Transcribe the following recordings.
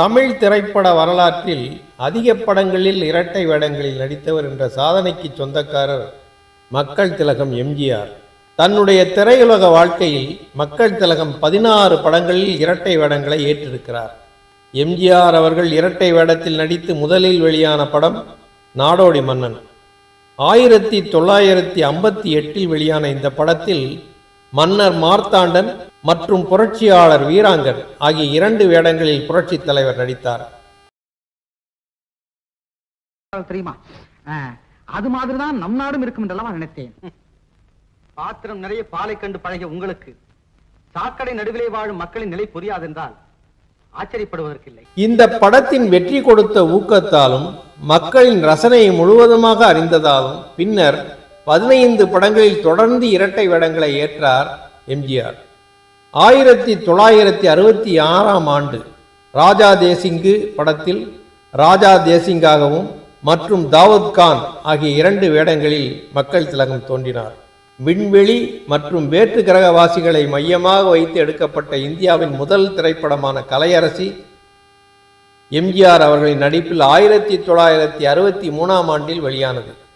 தமிழ் திரைப்பட வரலாற்றில் அதிக படங்களில் இரட்டை வேடங்களில் நடித்தவர் என்ற சாதனைக்கு சொந்தக்காரர் மக்கள் திலகம் எம்ஜிஆர். தன்னுடைய திரையுலக வாழ்க்கையில் மக்கள் திலகம் பதினாறு படங்களில் இரட்டை வேடங்களை ஏற்றிருக்கிறார். எம்ஜிஆர் அவர்கள் இரட்டை வேடத்தில் நடித்து முதலில் வெளியான படம் நாடோடி மன்னன். ஆயிரத்தி தொள்ளாயிரத்தி ஐம்பத்தி எட்டில் வெளியான இந்த படத்தில் மன்னர் மார்த்தாண்டன் மற்றும் புரட்சியாளர் வீராங்கன் ஆகிய இரண்டு வேடங்களில் புரட்சித் தலைவர் நடித்தார். தெரியுமா? ஆ, அது மாதிரிதான் நம் நாடும் இருக்கும் என்றெல்லாம் நினைத்தேன். பாத்திரம் நிறைய பாலை கண்டு பழகிய உங்களுக்கு சாக்கடை நடுவிலே வாழும் மக்களின் நிலை புரியாதென்றால் ஆச்சரியப்படுவதற்கில்லை. இந்த படத்தின் வெற்றி கொடுத்த ஊக்கத்தாலும் மக்களின் ரசனையை முழுவதுமாக அறிந்ததாலும் பின்னர் பதினைந்து படங்களில் தொடர்ந்து இரட்டை வேடங்களை ஏற்றார் எம்ஜிஆர் ஆயிரத்தி தொள்ளாயிரத்தி அறுபத்தி ஆறாம் ஆண்டு ராஜா தேசிங்கு படத்தில் ராஜா தேசிங்காகவும் மற்றும் தாவத் கான் ஆகிய இரண்டு வேடங்களில் மக்கள் திலகம் தோன்றினார். விண்வெளி மற்றும் வேற்று கிரகவாசிகளை மையமாக வைத்து எடுக்கப்பட்ட இந்தியாவின் முதல் திரைப்படமான கலையரசி எம்ஜிஆர் அவர்களின் நடிப்பில் ஆயிரத்தி தொள்ளாயிரத்தி அறுபத்தி மூணாம் ஆண்டில் வெளியானது.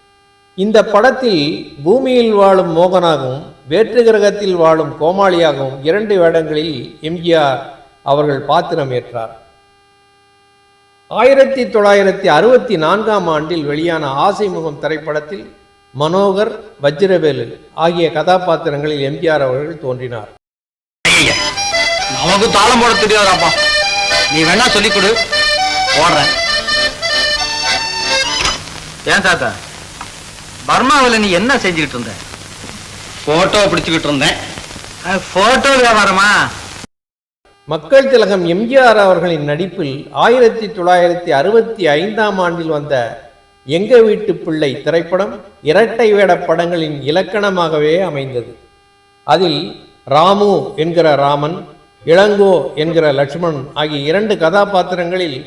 இந்த படத்தில் பூமியில் வாழும் மோகனாகவும் வேற்று கிரகத்தில் வாழும் கோமாளியாகவும் இரண்டு வேடங்களில் எம்ஜிஆர் அவர்கள் பாத்திரம் ஏற்றார். ஆயிரத்தி தொள்ளாயிரத்தி அறுபத்தி நான்காம் ஆண்டில் வெளியான ஆசை முகம் திரைப்படத்தில் மனோகர் வஜ்ரவேலு ஆகிய கதாபாத்திரங்களில் எம்ஜிஆர் அவர்கள் தோன்றினார். நமக்கு தாளம் போட தெரியாதாப்பா. நீ வேணா சொல்லிக் கொடு. ஓடுறேன் ஏன் தாத்தா? பர்மாவில் நீ என்ன செஞ்சுக்கிட்டு இருந்த? போட்டோ பிடிச்சுக்கிட்டு இருந்தேன். போட்டோ வியாபாரமா? மக்கள் திலகம் எம்ஜிஆர் அவர்களின் நடிப்பில் ஆயிரத்தி தொள்ளாயிரத்தி அறுபத்தி ஐந்தாம் ஆண்டில் வந்த எங்க வீட்டு பிள்ளை திரைப்படம் இரட்டை வேட படங்களின் இலக்கணமாகவே அமைந்தது. அதில் ராமு என்கிற ராமன் இளங்கோ என்கிற லட்சுமணன் ஆகிய இரண்டு கதாபாத்திரங்களில்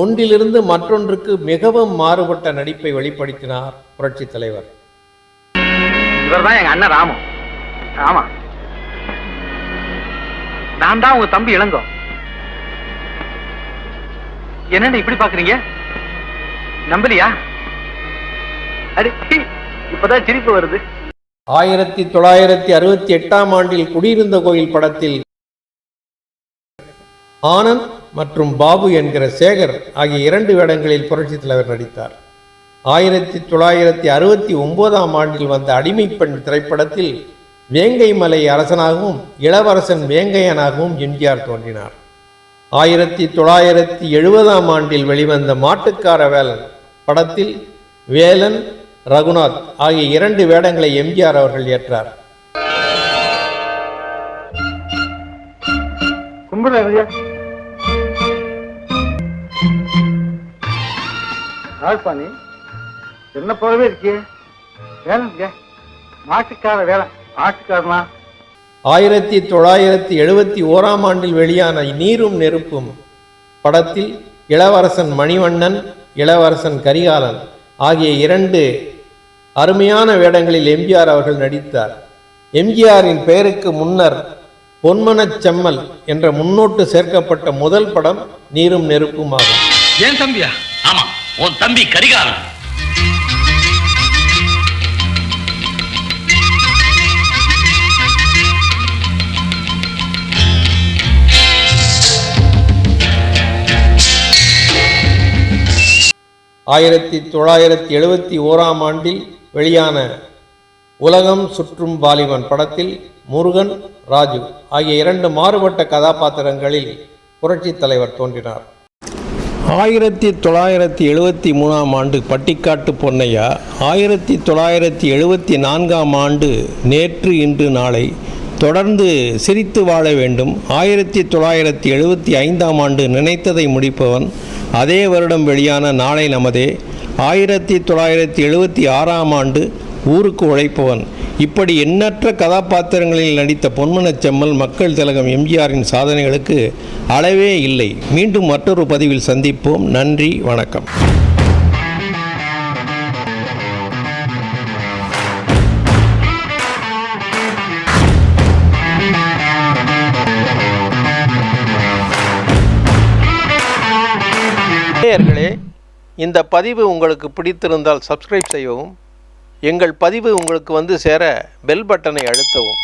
ஒன்றிலிருந்து மற்றொன்றுக்கு மிகவும் மாறுபட்ட நடிப்பை வெளிப்படுத்தினார் புரட்சித் தலைவர். இவர் தான் எங்க அண்ணன் ராமு. ஆமா. நான் தான் உங்க தம்பி இளங்கோ. என்னன்னு இப்படி பாக்குறீங்க? நம்பலையா? அடி இப்பதான் சிரிப்பு வருது. ஆயிரத்தி தொள்ளாயிரத்தி அறுபத்தி எட்டாம் ஆண்டில் குடியிருந்த கோயில் படத்தில் ஆனந்த் மற்றும் பாபு என்கிற சேகர் ஆகிய இரண்டு வேடங்களில் புரட்சித் தலைவர் நடித்தார். ஆயிரத்தி தொள்ளாயிரத்தி அறுபத்தி ஒன்பதாம் ஆண்டில் வந்த அடிமைப்பெண் திரைப்படத்தில் வேங்கை மலை அரசனாகவும் இளவரசன் வேங்கையனாகவும் எம்ஜிஆர் தோன்றினார். ஆயிரத்தி தொள்ளாயிரத்தி எழுபதாம் ஆண்டில் வெளிவந்த மாட்டுக்கார வேலன் படத்தில் வேலன் ரகுநாத் ஆகிய இரண்டு வேடங்களை எம்ஜிஆர் அவர்கள் ஏற்றார். கும்பிடுறேன் ராஜ்பாணி என்ன போலவே இருக்கியே? வேலை மாட்டுக்கார வேலை. ஆட்டுக்காரனா ஆயிரத்தி தொள்ளாயிரத்தி எழுபத்தி ஓராம் ஆண்டில் வெளியான நீரும் நெருப்பும் படத்தில் இளவரசன் மணிவண்ணன் இளவரசன் கரிகாலன் ஆகிய இரண்டு அருமையான வேடங்களில் எம்ஜிஆர் அவர்கள் நடித்தார். எம்ஜிஆரின் பெயருக்கு முன்னர் பொன்மனச் செம்மல் என்ற முன்னோட்டு சேர்க்கப்பட்ட முதல் படம் நீரும் நெருப்பும் ஆகும். ஏன் தம்பியா? உன் தம்பி கரிகாலன். ஆயிரத்தி தொள்ளாயிரத்தி எழுபத்தி ஓராம் ஆண்டில் வெளியான உலகம் சுற்றும் வாலிபன் படத்தில் முருகன் ராஜு ஆகிய இரண்டு மாறுபட்ட கதாபாத்திரங்களில் புரட்சித் தலைவர் தோன்றினார். ஆயிரத்தி தொள்ளாயிரத்தி எழுபத்தி மூணாம் ஆண்டு பட்டிக்காட்டு பொன்னையா ஆயிரத்தி தொள்ளாயிரத்தி எழுபத்தி நான்காம் ஆண்டு நேற்று இன்று நாளை தொடர்ந்து சிரித்து வாழ வேண்டும். ஆயிரத்தி தொள்ளாயிரத்தி எழுபத்தி ஐந்தாம் ஆண்டு நினைத்ததை முடிப்பவன் அதே வருடம் வெளியான நாளை நமதே. ஆயிரத்தி தொள்ளாயிரத்தி எழுபத்தி ஆறாம் ஆண்டு ஊருக்கு உழைப்பவன் இப்படி எண்ணற்ற கதாபாத்திரங்களில் நடித்த பொன்மனச் செம்மல் மக்கள் திலகம் எம்ஜிஆரின் சாதனைகளுக்கு அளவே இல்லை. மீண்டும் மற்றொரு பதிவில் சந்திப்போம். நன்றி வணக்கம். நேயர்களே இந்த பதிவு உங்களுக்கு பிடித்திருந்தால் சப்ஸ்கிரைப் செய்யவும் எங்கள் பதிவு உங்களுக்கு வந்து சேர பெல் பட்டனை அழுத்தவும்.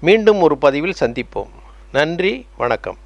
மீண்டும் ஒரு பதிவில் சந்திப்போம். நன்றி வணக்கம்.